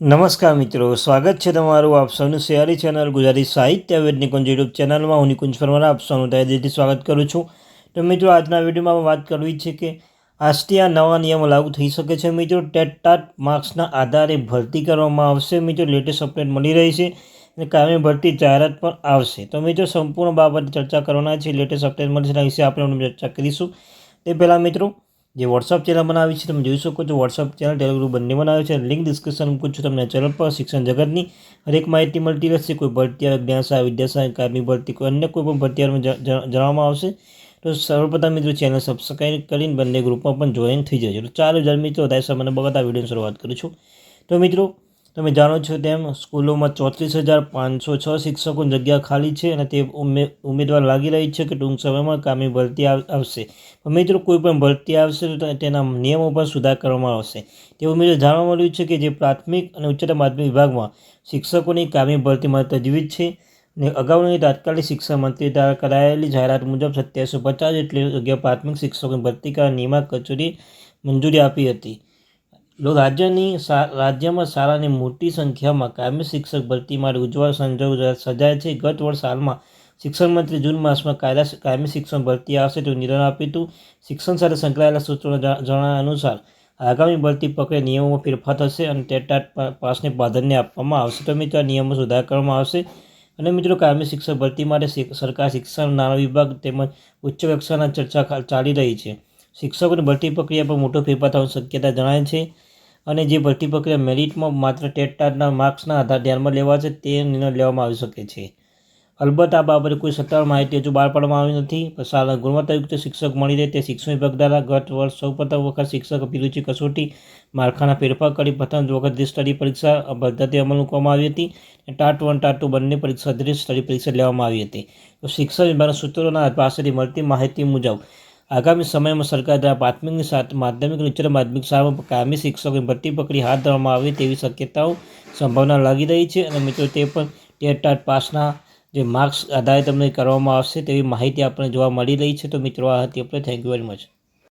નમસ્કાર મિત્રો, સ્વાગત છે તમારું આપ સૌનું સિયારી ચેનલ ગુજરાતી સાહિત્ય વેદનિકુંજ યુટ્યુબ ચેનલમાં. હું નિકુંજ પરમાર, આપ સૌનું તહેદીથી સ્વાગત કરું છું. તો મિત્રો, આજના વિડીયોમાં વાત કરવી છે કે આજથી આ નવા નિયમો લાગુ થઈ શકે છે મિત્રો. ટેટ ટાટ માર્ક્સના આધારે ભરતી કરવામાં આવશે મિત્રો. લેટેસ્ટ અપડેટ મળી રહી છે અને કાયમી ભરતી જાહેરાત પણ આવશે. તો મિત્રો, સંપૂર્ણ બાબતે ચર્ચા કરવાના છે. લેટેસ્ટ અપડેટ મળશે એના વિશે આપણે ચર્ચા કરીશું. તે પહેલાં મિત્રો જે વોટ્સઅપ ચેનલ બનાવી છે, તમે જોઈ શકો છો. વોટ્સઅપ ચેનલ ટેલિગ્રુપ બંને બનાવે છે. લિંક ડિસ્ક્રિપ્શન મૂકું છું તમને ચેનલ પર. શિક્ષણ જગતની હરેક માહિતી મળતી રહેશે. કોઈ ભરતી જ્ઞાન સહાય, વિદ્યા સહાય ભરતી, કોઈ અન્ય કોઈ પણ ભરતી જણાવવામાં આવશે. તો સર્વપ્રથમ મિત્રો ચેનલ સબસ્ક્રાઈબ કરીને બંને ગ્રુપમાં પણ જોઈન થઈ જજો. તો ચાલો જલ મિત્રો વધારે સમયને આ વિડીયોની શરૂઆત કરું છું. તો મિત્રો તમે જાણો છો તેમ, સ્કૂલોમાં ચોત્રીસ હજાર પાંચસો છ શિક્ષકોની જગ્યા ખાલી છે અને તે ઉમેદવાર લાગી રહી છે કે ટૂંક સમયમાં કામી ભરતી આવશે. પણ મિત્રો, કોઈ પણ ભરતી આવશે તો તેના નિયમો પર સુધાર કરવામાં આવશે. તેવું મિત્રો જાણવા મળ્યું છે કે જે પ્રાથમિક અને ઉચ્ચતર માધ્યમિક વિભાગમાં શિક્ષકોની કામી ભરતી માટે તજવીજ છે ને અગાઉની તાત્કાલિક શિક્ષણ મંત્રી દ્વારા કરાયેલી જાહેરાત મુજબ સત્યાવીસો પચાસ જેટલી જગ્યા પ્રાથમિક શિક્ષકોની ભરતી કરવા નિયામક કચેરી મંજૂરી આપી હતી. રાજ્યની રાજ્યમાં શાળાની મોટી સંખ્યામાં કાયમી શિક્ષક ભરતી માટે ઉજ્જવળ સંજોગ સજાય છે. ગત વર્ષ હાલમાં શિક્ષણ મંત્રી જૂન માસમાં કાયદા કાયમી શિક્ષણ ભરતી આવશે તેવું નિર્ણય આપ્યું હતું. શિક્ષણ સાથે સંકળાયેલા સૂત્રોના જણાવ્યા અનુસાર, આગામી ભરતી પકડે નિયમોમાં ફેરફાર થશે અને ટેટાટ પાસને પ્રાધાન્ય આપવામાં આવશે. તો મિત્રો, આ નિયમો સુધાર કરવામાં આવશે. અને મિત્રો, કાયમી શિક્ષક ભરતી માટે સરકાર શિક્ષણ નાણાં વિભાગ તેમજ ઉચ્ચ કક્ષાના ચર્ચા ચાલી રહી છે. શિક્ષકોની ભરતી પ્રક્રિયા પર મોટો ફેરફાર થવાની શક્યતા જણાય છે અને જે ભરતી પ્રક્રિયા મેરિટમાં માત્ર ટેટના માર્ક્સના આધાર ધ્યાનમાં લેવા છે તે નિર્ણય લેવામાં આવી શકે છે. અલબત્ત આ બાબતે કોઈ સત્તાવાર માહિતી હજુ બહાર પાડવામાં આવી નથી. પણ શાળા ગુણવત્તાયુક્ત શિક્ષક મળી રહે તે શિક્ષણ વિભાગ દ્વારા ગત વર્ષ સૌ પ્રથમ વખત શિક્ષક અભિરુચિ કસોટી માળખાના ફેરફાર કરી પ્રથમ વખત સ્ટડી પરીક્ષા પદ્ધતિ અમલ મૂકવામાં આવી હતી ટાટ વન, ટાટ ટુ બંને પરીક્ષા સ્ટડી પરીક્ષા લેવામાં આવી હતી. શિક્ષણ વિભાગના સૂત્રોના પાસેથી મળતી માહિતી મુજબ આગામી સમયમાં સરકાર દ્વારા પ્રાથમિકની સાથે માધ્યમિક અને ઉચ્ચ માધ્યમિક શાળામાં કાયમી શિક્ષકોની ભરતી પકડી હાથ ધરવામાં આવે તેવી શક્યતાઓ સંભાવના લાગી રહી છે અને મિત્રો તે પણ ટેટ ટાટ પાસના જે માર્ક્સ આધારે તમને કરવામાં આવશે તેવી માહિતી આપણને જોવા મળી રહી છે. તો મિત્રો આ હતી આપણે. Thank you very much